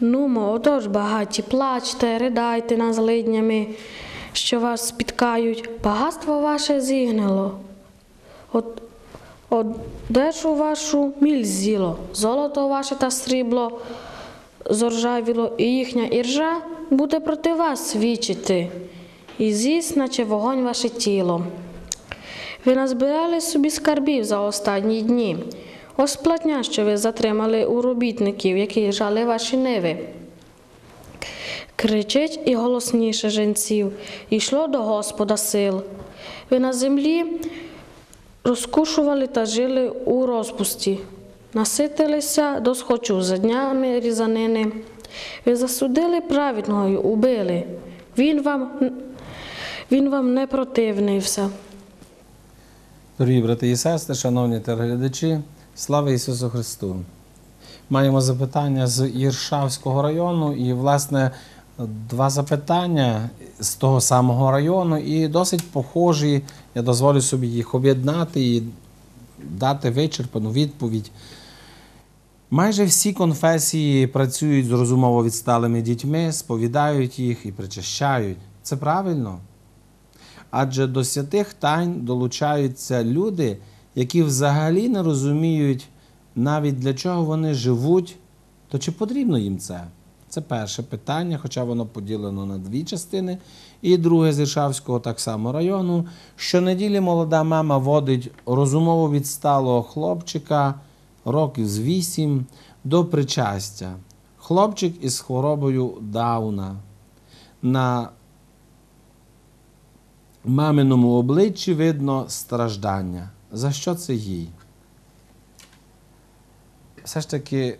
Нумо, отож, багаті, плачте, ридайте над злиднями, що вас спіткають. Багатство ваше зігнило. От, одежу вашу міль з'їло, золото ваше та срібло зоржавіло, і їхня іржа буде проти вас свідчити, і з'їсть, наче вогонь ваше тіло. Ви назбирали собі скарбів за останні дні. Ось платня, що ви затримали у робітників, які жали ваші ниви. Кричить і голосніше женців, йшло до Господа сил. Ви на землі розкушували та жили у розпусті, наситилися до схочу за днями різанини. Ви засудили праведного й убили. Він вам, він вам не противнився. Дорогі брати і сестри, шановні телеглядачі, слава Ісусу Христу! Маємо запитання з Іршавського району, і, власне, два запитання з того самого району, і досить похожі. Я дозволю собі їх об'єднати і дати вичерпану відповідь. Майже всі конфесії працюють з розумово відсталими дітьми, сповідають їх і причащають. Це правильно. Адже до святих тайн долучаються люди, які взагалі не розуміють навіть для чого вони живуть, то чи потрібно їм це? Це перше питання, хоча воно поділено на дві частини. І друге з Іршавського так само району. Щонеділі молода мама водить розумово відсталого хлопчика років з вісім до причастя. Хлопчик із хворобою Дауна. На маминому обличчі видно страждання. За що це їй? Все ж таки,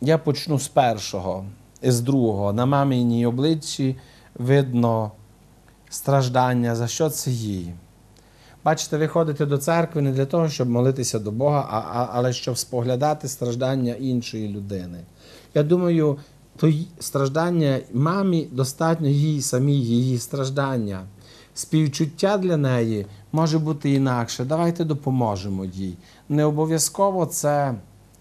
я почну з першого з другого. На маминій обличчі видно страждання. За що це їй? Бачите, ви ходите до церкви не для того, щоб молитися до Бога, а, а, але щоб споглядати страждання іншої людини. Я думаю, то страждання мамі достатньо їй самій її страждання. Співчуття для неї може бути інакше. Давайте допоможемо їй. Не обов'язково це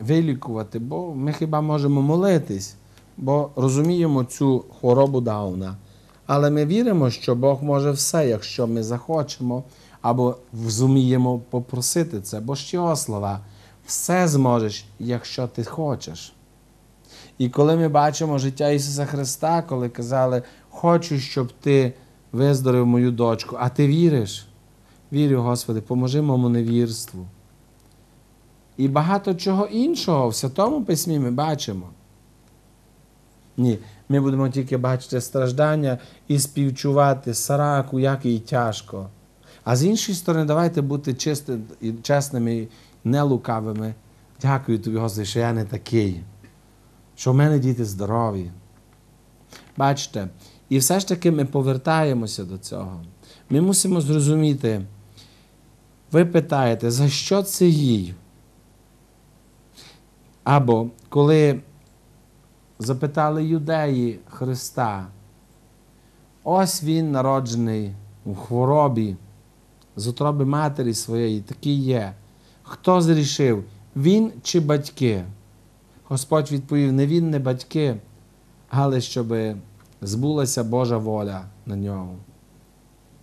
вилікувати, бо ми хіба можемо молитись, бо розуміємо цю хворобу Дауна. Але ми віримо, що Бог може все, якщо ми захочемо або зуміємо попросити це. Бо ж його слова, все зможеш, якщо ти хочеш. І коли ми бачимо життя Ісуса Христа, коли казали, хочу, щоб ти виздоровив мою дочку, а ти віриш? Вірю, Господи, поможи моєму невірству. І багато чого іншого в Святому Письмі ми бачимо. Ні, ми будемо тільки бачити страждання і співчувати сараку, як їй тяжко. А з іншої сторони, давайте бути чисти, і чесними і нелукавими. Дякую тобі, Господи, що я не такий, що в мене діти здорові. Бачите, і все ж таки ми повертаємося до цього. Ми мусимо зрозуміти, ви питаєте, за що це їй? Або коли запитали юдеї Христа, ось він народжений у хворобі, з утроби матері своєї, такий є. Хто зрішив, він чи батьки? Господь відповів: не він, не батьки, але щоб збулася Божа воля на ньому.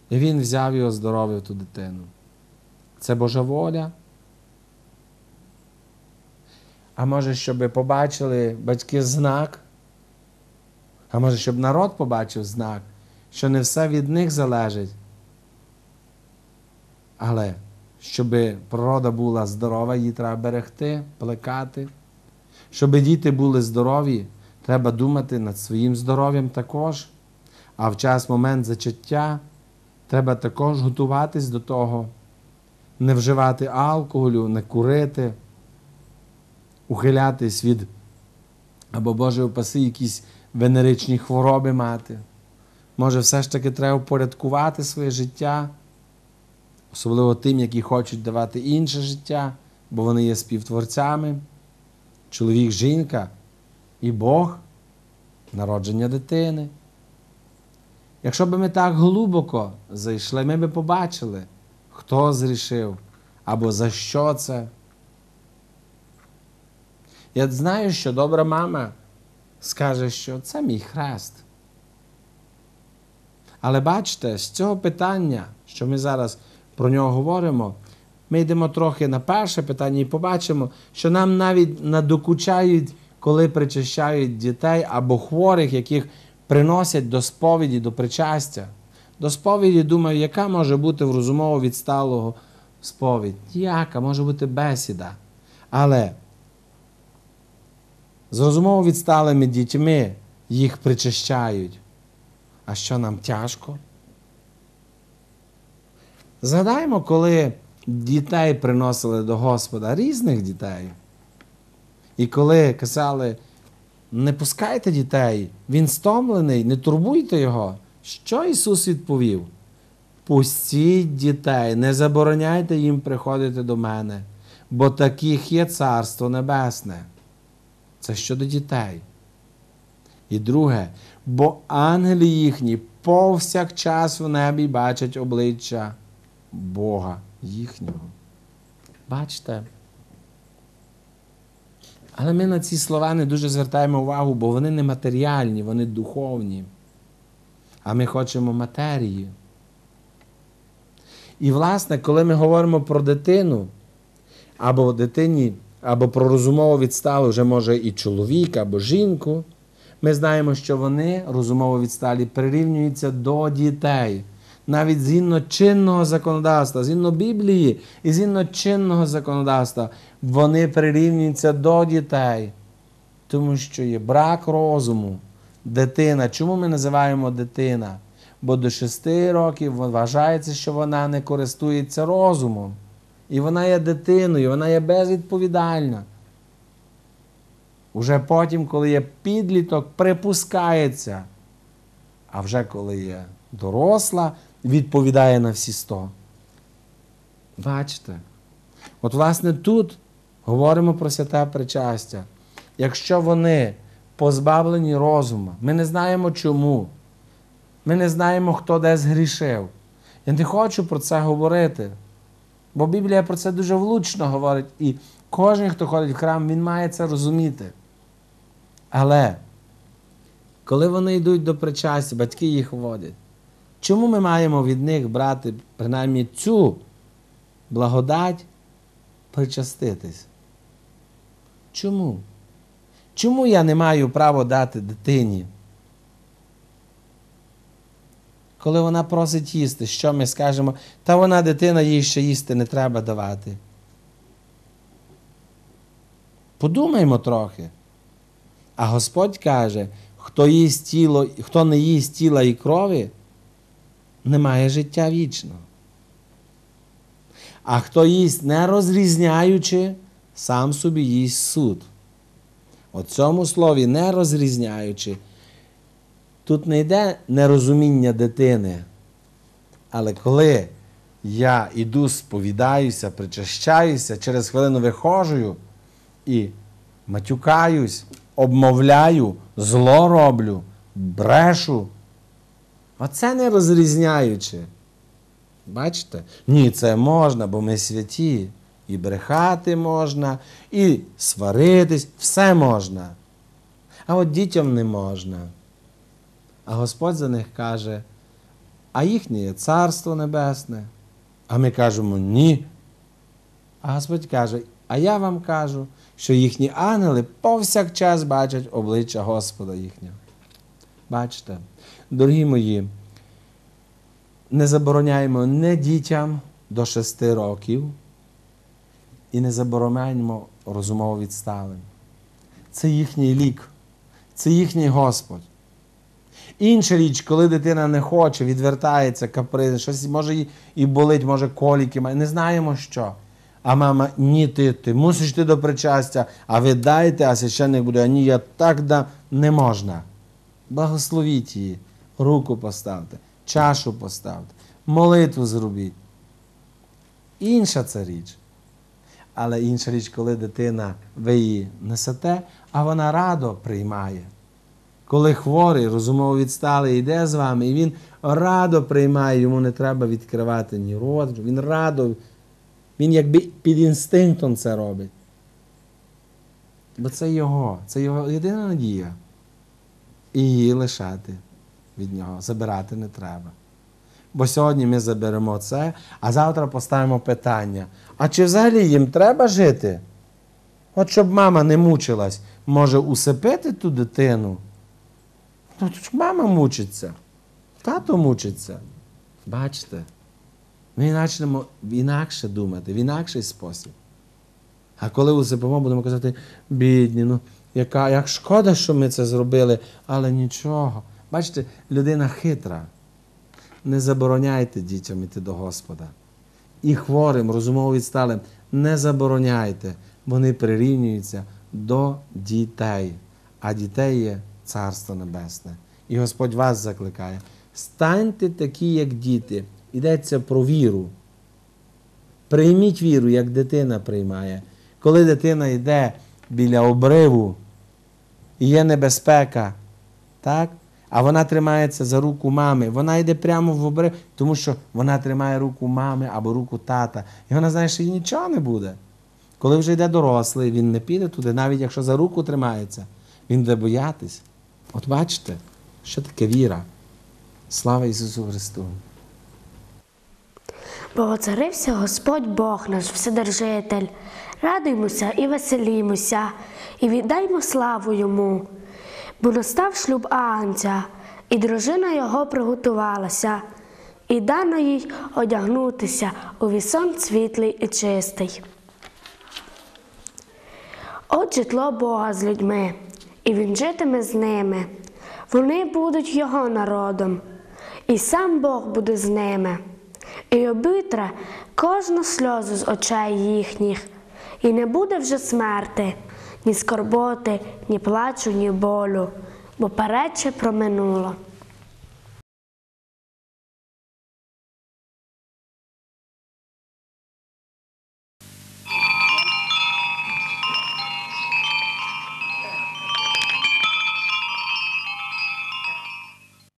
І він взяв і оздоровив ту дитину. Це Божа воля. А може, щоб побачили батьки знак, а може, щоб народ побачив знак, що не все від них залежить. Але щоб природа була здорова, її треба берегти, плекати. Щоб діти були здорові, треба думати над своїм здоров'ям також. А в час момент зачаття треба також готуватись до того, не вживати алкоголю, не курити, ухилятись від або Боже упаси якісь венеричні хвороби мати. Може, все ж таки треба впорядкувати своє життя, особливо тим, які хочуть давати інше життя, бо вони є співтворцями. Чоловік, жінка і Бог, народження дитини. Якщо б ми так глибоко зайшли, ми б побачили, хто зрішив або за що це. Я знаю, що добра мама скаже, що це мій хрест. Але бачите, з цього питання, що ми зараз про нього говоримо, ми йдемо трохи на перше питання і побачимо, що нам навіть надокучають, коли причащають дітей або хворих, яких приносять до сповіді, до причастя. До сповіді, думаю, яка може бути в розумово відсталого сповідь? Яка може бути бесіда. Але з розумово відсталими дітьми їх причащають. А що нам тяжко? Згадаймо, коли дітей приносили до Господа, різних дітей. І коли казали, не пускайте дітей, він стомлений, не турбуйте його. Що Ісус відповів? Пустіть дітей, не забороняйте їм приходити до мене, бо таких є Царство Небесне. Це щодо дітей. І друге, бо ангели їхні повсякчас в небі бачать обличчя Бога їхнього. Бачите? Але ми на ці слова не дуже звертаємо увагу, бо вони не матеріальні, вони духовні. А ми хочемо матерії. І, власне, коли ми говоримо про дитину, або дитині, або про розумово відсталу, вже може і чоловік, або жінку, ми знаємо, що вони розумово відсталі прирівнюються до дітей. Навіть згідно чинного законодавства, згідно Біблії і згідно чинного законодавства, вони прирівнюються до дітей, тому що є брак розуму. Дитина. Чому ми називаємо дитина? Бо до 6 років вважається, що вона не користується розумом. І вона є дитиною, вона є безвідповідальна. Уже потім, коли є підліток, припускається. А вже коли є доросла, відповідає на всі сто. Бачите? От, власне, тут говоримо про святе причастя. Якщо вони позбавлені розуму, ми не знаємо чому. Ми не знаємо, хто де згрішив. Я не хочу про це говорити. Бо Біблія про це дуже влучно говорить. І кожен, хто ходить в храм, він має це розуміти. Але коли вони йдуть до причастя, батьки їх водять. Чому ми маємо від них брати принаймні цю благодать причаститись? Чому? Чому я не маю права дати дитині? Коли вона просить їсти, що ми скажемо, та вона дитина, їй ще їсти не треба давати. Подумаймо трохи. А Господь каже, хто, їсть тіло, хто не їсть тіла і крові, не має життя вічного. А хто їсть не розрізняючи, сам собі їсть суд. У цьому слові не розрізняючи, тут не йде нерозуміння дитини. Але коли я іду, сповідаюся, причащаюся, через хвилину виходжую і матюкаюсь, обмовляю, зло роблю, брешу. Оце не розрізняючи. Бачите? Ні, це можна, бо ми святі. І брехати можна, і сваритись, все можна. А от дітям не можна. А Господь за них каже, а їхнє Царство Небесне. А ми кажемо ні. А Господь каже, а я вам кажу, що їхні ангели повсякчас бачать обличчя Господа їхнього. Бачите, дорогі мої, не забороняємо не дітям до 6 років і не забороняємо розумово відсталим. Це їхній лік, це їхній Господь. Інша річ, коли дитина не хоче, відвертається, каприз, щось може і болить, може коліки має, не знаємо що. А мама, ні, ти, ти мусиш йти до причастя, а ви дайте, а священник буде, а ні, я так дам. Не можна. Благословіть її, руку поставте, чашу поставте, молитву зробіть. Інша це річ. Але інша річ, коли дитина, ви її несете, а вона радо приймає. Коли хворий, розумово відсталий, йде з вами, і він радо приймає, йому не треба відкривати ні рот, він радо, він якби під інстинктом це робить. Бо це його, це його єдина надія. і її лишати від нього. Забирати не треба. Бо сьогодні ми заберемо це, а завтра поставимо питання: а чи взагалі їм треба жити? От щоб мама не мучилась, може усипити ту дитину? Ну, мама мучиться, тато мучиться. Бачите? Ми почнемо інакше думати, в інакший спосіб. А коли усипимо, будемо казати, бідні, ну яка, як шкода, що ми це зробили, але нічого. Бачите, людина хитра. Не забороняйте дітям іти до Господа. І хворим, розумово відсталим, не забороняйте. Вони прирівнюються до дітей. А дітей є Царство Небесне. І Господь вас закликає. Станьте такі, як діти. Йдеться про віру. Прийміть віру, як дитина приймає. Коли дитина йде біля обриву, і є небезпека, так? А вона тримається за руку мами, вона йде прямо в обрив, тому що вона тримає руку мами або руку тата. І вона знає, що їй нічого не буде. Коли вже йде дорослий, він не піде туди, навіть якщо за руку тримається, він буде боятись. От бачите, що таке віра. Слава Ісусу Христу! Богоцарився Господь Бог наш Вседержитель. Радуймося і веселімося, і віддаймо славу йому. Бо настав шлюб Агнця, і дружина його приготувалася, і дано їй одягнутися у вісон світлий і чистий. От житло Бога з людьми, і він житиме з ними. Вони будуть його народом, і сам Бог буде з ними, і обітре кожну сльозу з очей їхніх, і не буде вже смерти, ні скорботи, ні плачу, ні болю, бо перече проминуло.